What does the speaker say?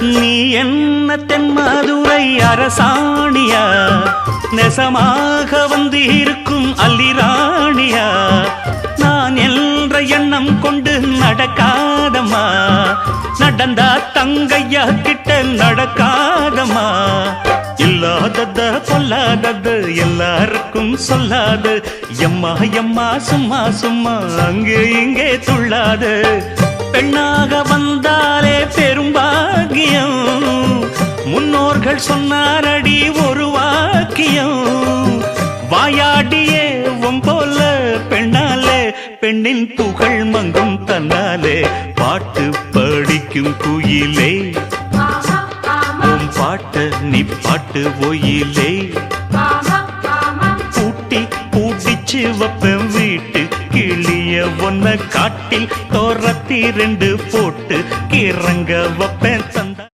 நீ என்ன தென்மதுரை அரசாணியா? நெசமாக வந்து இருக்கும் அல்லிராணியா நான் என்ற எண்ணம் கொண்டு நடக்காதம்மா. நடந்தா தங்கையா கிட்ட நடக்காதம்மா. இல்லாதத பொல்லாதது எல்லாருக்கும் சொல்லாது. எம்மா எம்மா சும்மா சும்மா அங்கே இங்கே துள்ளாது. பெண்ணா அவர்கள் சொன்னாரடி ஒரு வாக்கியம். வாயாடியே போல பெண்ணாலே பெண்ணின் புகழ் மங்கும் தன்னாலே பாட்டு படிக்கும் குயிலே. உன் பாட்ட நீ பாட்டு ஒயிலே. பூட்டி பூட்டிச்சு வைப்பேன் வீட்டு கிளிய ஒன்ன காட்டில் தோரத்தி ரெண்டு போட்டு கிறங்க வைப்பேன் தந்த